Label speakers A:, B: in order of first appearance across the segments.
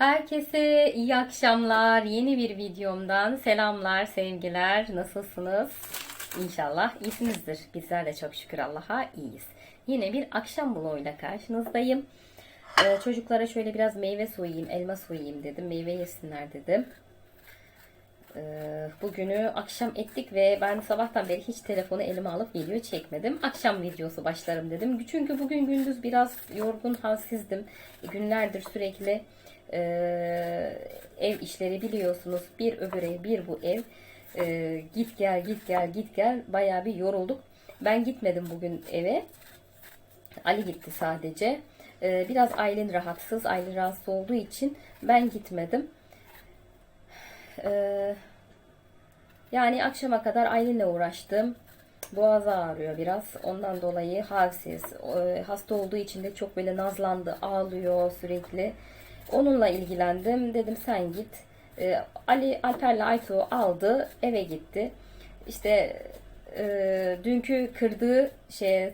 A: Herkese iyi akşamlar. Yeni bir videomdan selamlar, sevgiler. Nasılsınız? İnşallah iyisinizdir. Bizler de çok şükür Allah'a iyiyiz. Yine bir akşam vloguyla karşınızdayım. Ee, çocuklara şöyle biraz meyve soyayım, elma soyayım dedim. Meyve yesinler dedim. Ee, bugünü akşam ettik ve ben sabahtan beri hiç telefonu elime alıp video çekmedim. Akşam videosu başlarım dedim. Çünkü bugün gündüz biraz yorgun, halsizdim. Günlerdir sürekli e, ev işleri biliyorsunuz. Bir öbür ev, bir bu ev. E, git gel, git gel, git gel. Bayağı bir yorulduk. Ben gitmedim bugün eve. Ali gitti sadece. E, biraz Aylin rahatsız. Aylin rahatsız olduğu için ben gitmedim. Ee, yani akşama kadar Aylin'le uğraştım. Boğazı ağrıyor biraz. Ondan dolayı halsiz. Ee, hasta olduğu için de çok böyle nazlandı. Ağlıyor sürekli. Onunla ilgilendim. Dedim sen git. Ee, Ali Alper'le Aytu aldı. Eve gitti. İşte e, dünkü kırdığı şey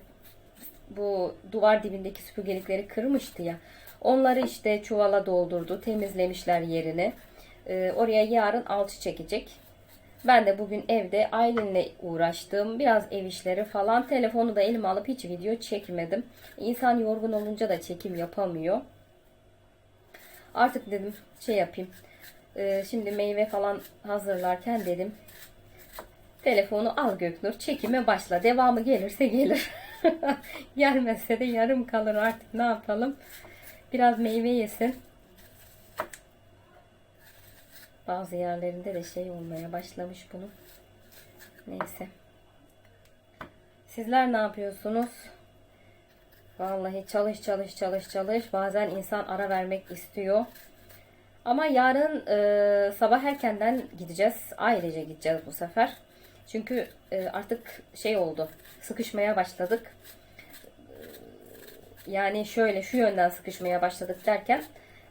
A: bu duvar dibindeki süpürgelikleri kırmıştı ya. Onları işte çuvala doldurdu. Temizlemişler yerini. Ee, oraya yarın alçı çekecek. Ben de bugün evde Aylin'le uğraştım. Biraz ev işleri falan. Telefonu da elime alıp hiç video çekmedim. İnsan yorgun olunca da çekim yapamıyor. Artık dedim şey yapayım. Ee, şimdi meyve falan hazırlarken dedim. Telefonu al Göknur. Çekime başla. Devamı gelirse gelir. Gelmezse de yarım kalır artık ne yapalım. Biraz meyve yesin. Bazı yerlerinde de şey olmaya başlamış bunun. Neyse. Sizler ne yapıyorsunuz? Vallahi çalış çalış çalış çalış. Bazen insan ara vermek istiyor. Ama yarın e, sabah erkenden gideceğiz. Ailece gideceğiz bu sefer. Çünkü e, artık şey oldu. Sıkışmaya başladık. Yani şöyle şu yönden sıkışmaya başladık derken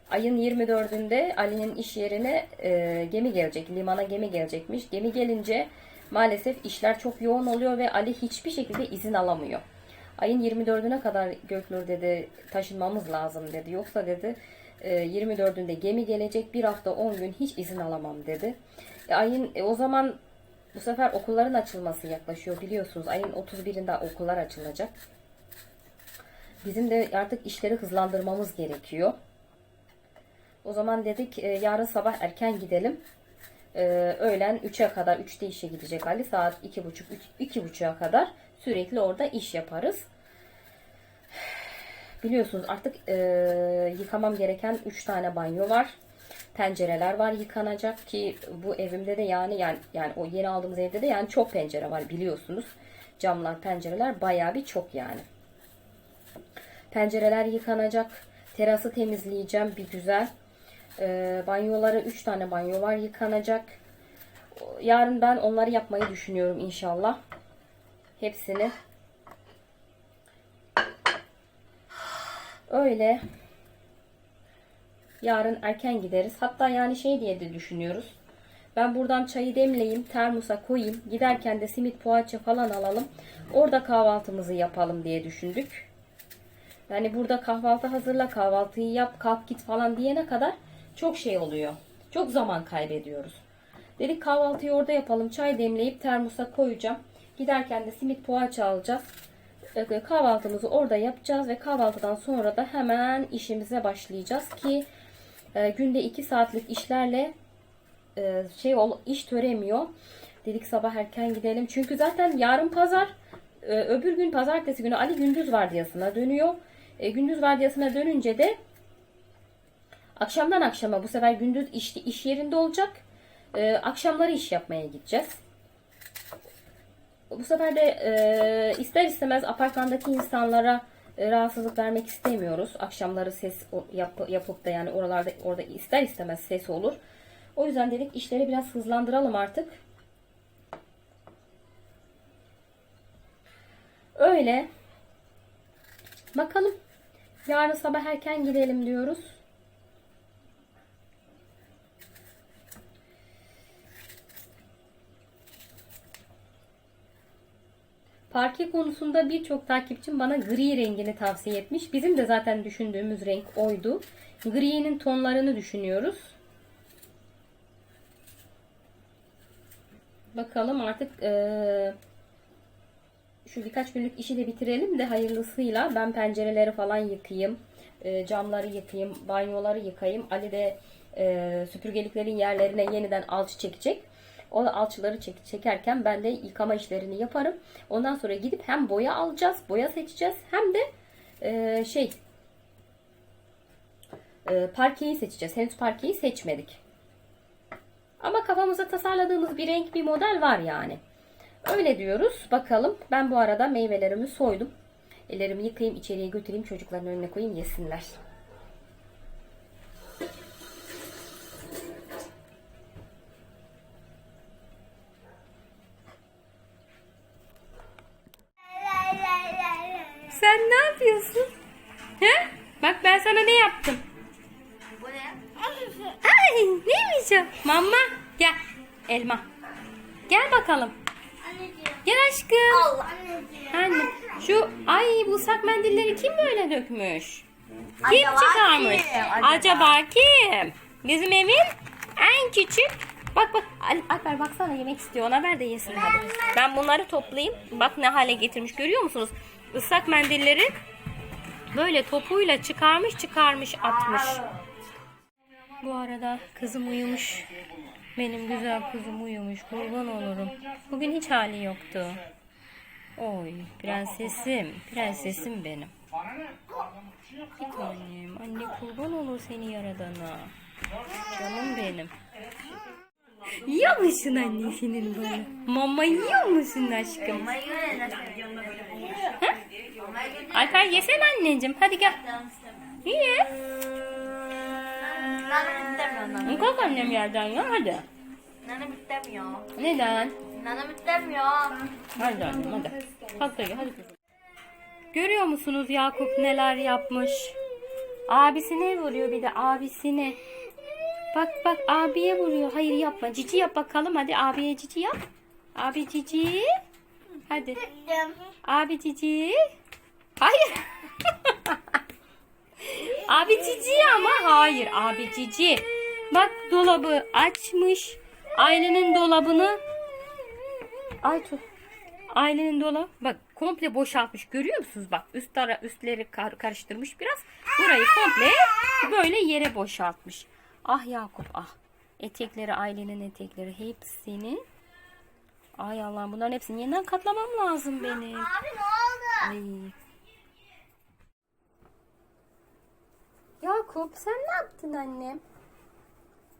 A: ayın 24'ünde Ali'nin iş yerine e, gemi gelecek. Limana gemi gelecekmiş. Gemi gelince maalesef işler çok yoğun oluyor ve Ali hiçbir şekilde izin alamıyor. Ayın 24'üne kadar Göknur dedi taşınmamız lazım dedi. Yoksa dedi e, 24'ünde gemi gelecek bir hafta 10 gün hiç izin alamam dedi. E, ayın e, o zaman bu sefer okulların açılması yaklaşıyor biliyorsunuz. Ayın 31'inde okullar açılacak. Bizim de artık işleri hızlandırmamız gerekiyor. O zaman dedik e, yarın sabah erken gidelim. E, öğlen 3'e kadar 3'te işe gidecek Ali. Saat 2.30 2.30'a kadar sürekli orada iş yaparız. Biliyorsunuz artık e, yıkamam gereken 3 tane banyo var. Pencereler var yıkanacak ki bu evimde de yani yani yani o yeni aldığımız evde de yani çok pencere var biliyorsunuz. Camlar, pencereler bayağı bir çok yani. Pencereler yıkanacak. Terası temizleyeceğim bir güzel. E, banyoları 3 tane banyo var yıkanacak. Yarın ben onları yapmayı düşünüyorum inşallah. Hepsini. Öyle. Yarın erken gideriz. Hatta yani şey diye de düşünüyoruz. Ben buradan çayı demleyeyim, termosa koyayım. Giderken de simit poğaça falan alalım. Orada kahvaltımızı yapalım diye düşündük. Yani burada kahvaltı hazırla, kahvaltıyı yap, kalk git falan diyene kadar çok şey oluyor. Çok zaman kaybediyoruz. Dedik kahvaltıyı orada yapalım. Çay demleyip termosa koyacağım. Giderken de simit poğaça alacağız. Ee, Kahvaltımızı orada yapacağız ve kahvaltıdan sonra da hemen işimize başlayacağız ki e, günde 2 saatlik işlerle e, şey iş töremiyor. Dedik sabah erken gidelim. Çünkü zaten yarın pazar, e, öbür gün pazartesi günü Ali gündüz vardiyasına dönüyor. Gündüz vardiyasına dönünce de akşamdan akşama bu sefer gündüz iş, iş yerinde olacak. Akşamları iş yapmaya gideceğiz. Bu sefer de e, ister istemez apartmandaki insanlara e, rahatsızlık vermek istemiyoruz. Akşamları ses yap, yapıp da yani oralarda orada ister istemez ses olur. O yüzden dedik işleri biraz hızlandıralım artık. Öyle. Bakalım. Yarın sabah erken gidelim diyoruz. Parke konusunda birçok takipçim bana gri rengini tavsiye etmiş. Bizim de zaten düşündüğümüz renk oydu. gri'nin tonlarını düşünüyoruz. Bakalım artık eee, şu birkaç günlük işi de bitirelim de hayırlısıyla ben pencereleri falan yıkayayım. eee, camları yıkayayım, banyoları yıkayayım. Ali de eee, süpürgeliklerin yerlerine yeniden alçı çekecek. O alçıları çek- çekerken ben de yıkama işlerini yaparım. Ondan sonra gidip hem boya alacağız, boya seçeceğiz hem de eee, şey eee, parkeyi seçeceğiz. Henüz parkeyi seçmedik. Ama kafamıza tasarladığımız bir renk, bir model var yani. Öyle diyoruz. Bakalım. Ben bu arada meyvelerimi soydum. Ellerimi yıkayayım, içeriye götüreyim, çocukların önüne koyayım, yesinler. Sen ne yapıyorsun? He? Bak ben sana ne yaptım?
B: Bu ne?
A: Ay neymiş o? Mama gel. Elma. Gel bakalım.
B: Anneciğim.
A: Gel aşkım.
B: Anneciğim.
A: Anne şu ay bu ıslak mendilleri kim böyle dökmüş? Kim
B: Acaba
A: çıkarmış?
B: kim?
A: Acaba?
B: Acaba?
A: kim? Bizim evin en küçük. Bak bak Al- Alper baksana yemek istiyor ona ver de yesin hadi. Ben bunları toplayayım. Bak ne hale getirmiş görüyor musunuz? Islak mendilleri böyle topuyla çıkarmış çıkarmış atmış. Bu arada kızım uyumuş. Benim güzel kızım uyumuş. Kurban olurum. Bugün hiç hali yoktu. Oy prensesim. Prensesim benim. Bir tanem. Anne kurban olur seni yaradana. Canım benim. Yiyor musun annesinin bunu? Mama yiyor musun aşkım? Ha? Alper yesene anneciğim. Hadi gel. Ye.
B: Nanam istemiyor.
A: Kalk annem yerden ya hadi.
B: Nanam istemiyor.
A: Neden?
B: Nanam istemiyor.
A: Hadi annem hadi. Kalk da gel hadi. Görüyor musunuz Yakup neler yapmış? Abisine vuruyor bir de abisine. Bak bak abiye vuruyor. Hayır yapma. Cici yap bakalım. Hadi abiye cici yap. Abi cici. Hadi. Abi cici. Hayır. abi cici ama hayır. Abi cici. Bak dolabı açmış. Ailenin dolabını. Ay tu- Ailenin dolabı. Bak komple boşaltmış. Görüyor musunuz? Bak üst ara, üstleri kar- karıştırmış biraz. Burayı komple böyle yere boşaltmış. Ah Yakup ah. Etekleri ailenin etekleri hepsini. Ay Allah'ım bunların hepsini yeniden katlamam lazım benim.
B: Abi ne oldu?
A: Ay. Yakup sen ne yaptın annem?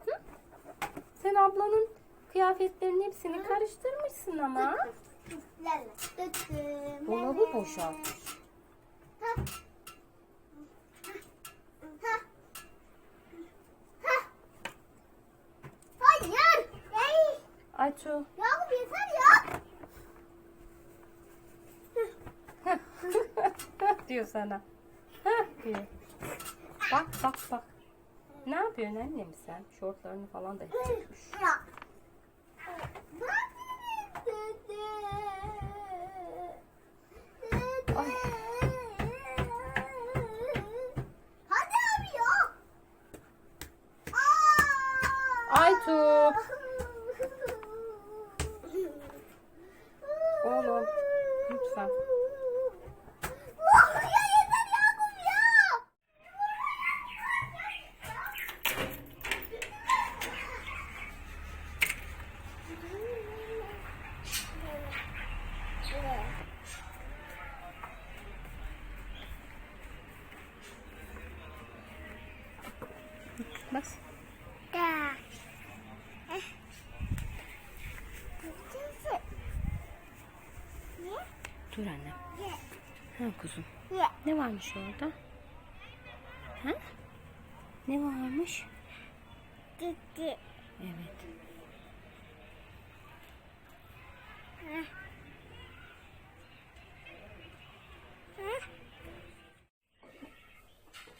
A: Hı? Sen ablanın kıyafetlerinin hepsini karıştırmışsın ama. Dolabı boşaltmış. Aytu.
B: Yakup yeter ya.
A: diyor sana. Hah diyor. Bak bak bak. Ne yapıyorsun annem sen? Şortlarını falan da çekmiş.
B: Ya.
A: Ay.
B: Hadi abi ya. Aa!
A: Aytu. Oğlum. Lütfen.
B: Ya yeter Yakup ya.
A: Bas. Dur annem. Ha kuzum. Ne varmış orada? Ha? Ne varmış? Evet.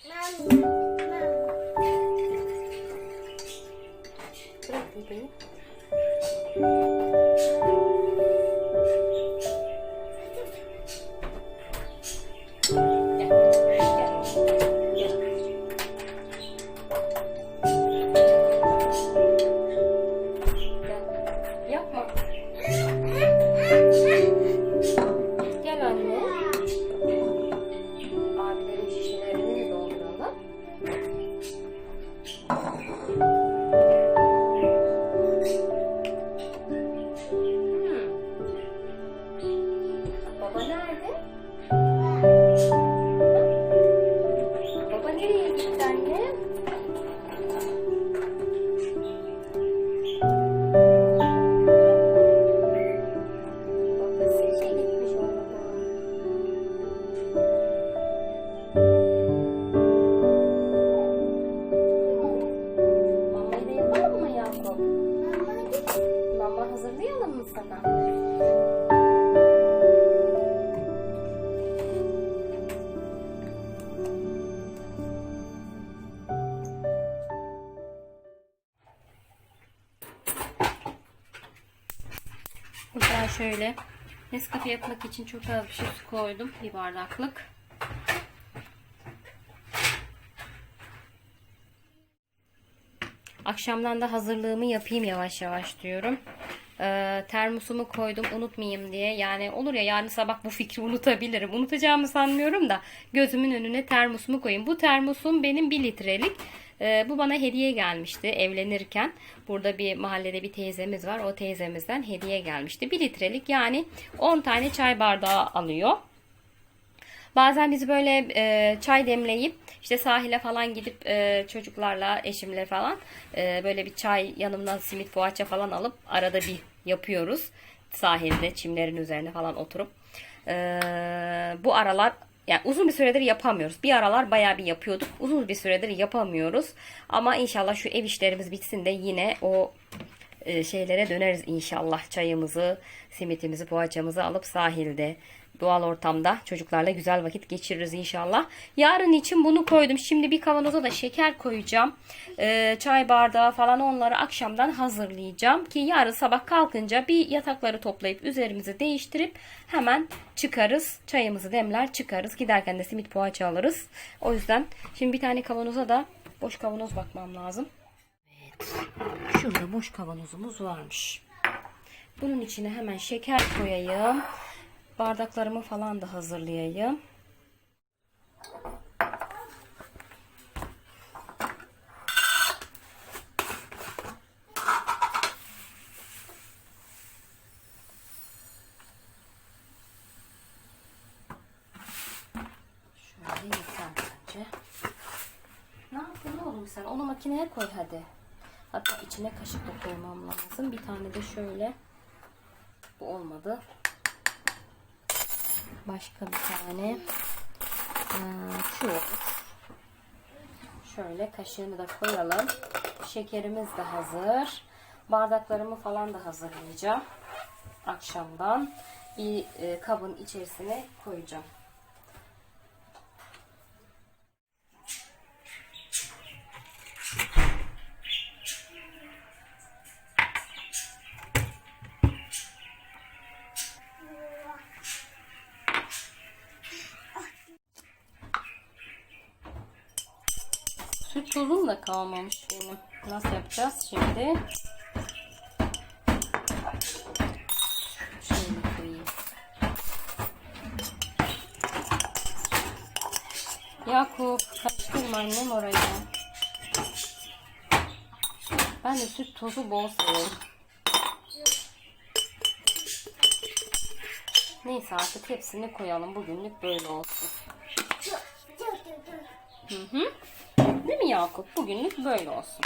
A: Bırak Mama hazırlayalım mı sana? Burada şöyle Nescafe yapmak için çok az bir şey su koydum. Bir bardaklık. Akşamdan da hazırlığımı yapayım yavaş yavaş diyorum. Ee, termosumu koydum unutmayayım diye. Yani olur ya yarın sabah bu fikri unutabilirim. Unutacağımı sanmıyorum da gözümün önüne termosumu koyayım. Bu termosum benim 1 litrelik. Ee, bu bana hediye gelmişti evlenirken. Burada bir mahallede bir teyzemiz var. O teyzemizden hediye gelmişti. 1 litrelik yani 10 tane çay bardağı alıyor. Bazen biz böyle e, çay demleyip işte sahile falan gidip e, çocuklarla, eşimle falan e, böyle bir çay yanımdan simit poğaça falan alıp arada bir yapıyoruz. Sahilde çimlerin üzerine falan oturup. E, bu aralar yani uzun bir süredir yapamıyoruz. Bir aralar bayağı bir yapıyorduk. Uzun bir süredir yapamıyoruz. Ama inşallah şu ev işlerimiz bitsin de yine o e, şeylere döneriz inşallah. Çayımızı, simitimizi, poğaçamızı alıp sahilde, doğal ortamda çocuklarla güzel vakit geçiririz inşallah. Yarın için bunu koydum. Şimdi bir kavanoza da şeker koyacağım. E, çay bardağı falan onları akşamdan hazırlayacağım. Ki yarın sabah kalkınca bir yatakları toplayıp üzerimizi değiştirip hemen çıkarız. Çayımızı demler çıkarız. Giderken de simit poğaça alırız. O yüzden şimdi bir tane kavanoza da boş kavanoz bakmam lazım. Şurada boş kavanozumuz varmış. Bunun içine hemen şeker koyayım. Bardaklarımı falan da hazırlayayım. Şöyle yeter bence. Ne yaptın sen? Onu makineye koy hadi. Hatta içine kaşık da koymam lazım. Bir tane de şöyle. Bu olmadı. Başka bir tane. Ee, şu. Şöyle kaşığını da koyalım. Şekerimiz de hazır. Bardaklarımı falan da hazırlayacağım. Akşamdan bir e, kabın içerisine koyacağım. Süt tozum da kalmamış benim. Nasıl yapacağız şimdi? Şöyle koyayım. Yakup karıştırma annem orayı. Ben de süt tozu bol seviyorum. Neyse artık hepsini koyalım. Bugünlük böyle olsun. Hı hı. Değil mi Yakup? Bugünlük böyle olsun.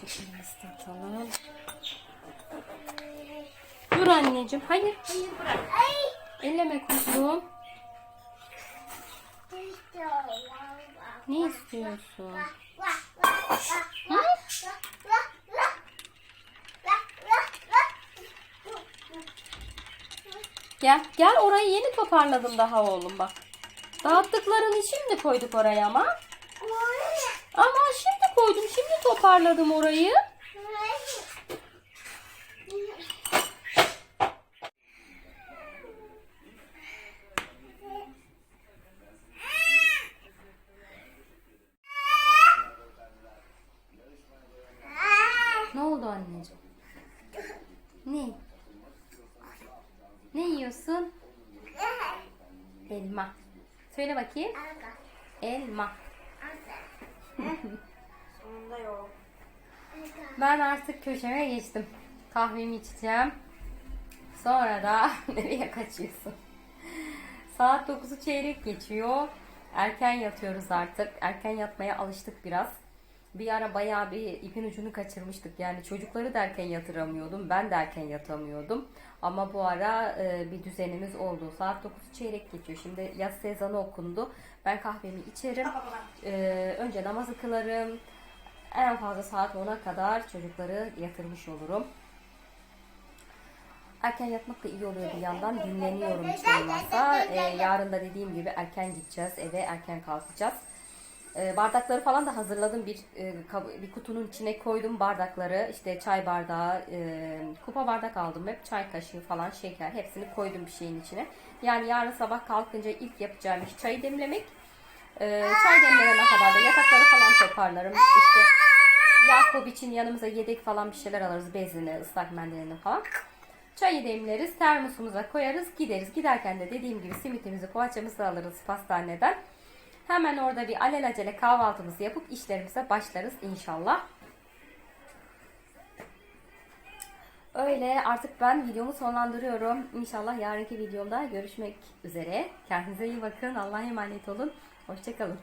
A: Şekerimizi de atalım. Dur anneciğim. Hayır. Hayır bırak. Elleme kuzum. Ne istiyorsun? Hı? Gel. Gel orayı yeni toparladım daha oğlum bak. Dağıttıklarını şimdi koyduk oraya ama. Ama şimdi koydum. Şimdi toparladım orayı. Ne oldu anneciğim? Ne? Ne yiyorsun? Elma. Söyle bakayım. Elma.
B: Sonunda yok.
A: Ben artık köşeme geçtim. Kahvemi içeceğim. Sonra da nereye kaçıyorsun? Saat 9'u çeyrek geçiyor. Erken yatıyoruz artık. Erken yatmaya alıştık biraz. Bir ara bayağı bir ipin ucunu kaçırmıştık. Yani çocukları da erken yatıramıyordum. Ben de erken yatamıyordum. Ama bu ara e, bir düzenimiz oldu. Saat 9 çeyrek geçiyor. Şimdi yaz sezonu okundu. Ben kahvemi içerim. E, önce namazı kılarım. En fazla saat 10'a kadar çocukları yatırmış olurum. Erken yatmak da iyi oluyor bir yandan. Dinleniyorum hiç olmazsa. E, yarın da dediğim gibi erken gideceğiz. Eve erken kalkacağız. E, bardakları falan da hazırladım. Bir e, bir kutunun içine koydum bardakları. İşte çay bardağı, e, kupa bardak aldım hep. Çay kaşığı falan, şeker hepsini koydum bir şeyin içine. Yani yarın sabah kalkınca ilk yapacağım iş çayı demlemek. E, çay demlenene kadar da yatakları falan toparlarım. İşte Yakup için yanımıza yedek falan bir şeyler alırız. Bezini, ıslak mendilini falan. Çayı demleriz, termosumuza koyarız, gideriz. Giderken de dediğim gibi simitimizi, poğaçamızı alırız pastaneden. Hemen orada bir alelacele kahvaltımızı yapıp işlerimize başlarız inşallah. Öyle artık ben videomu sonlandırıyorum. İnşallah yarınki videomda görüşmek üzere. Kendinize iyi bakın. Allah'a emanet olun. Hoşçakalın.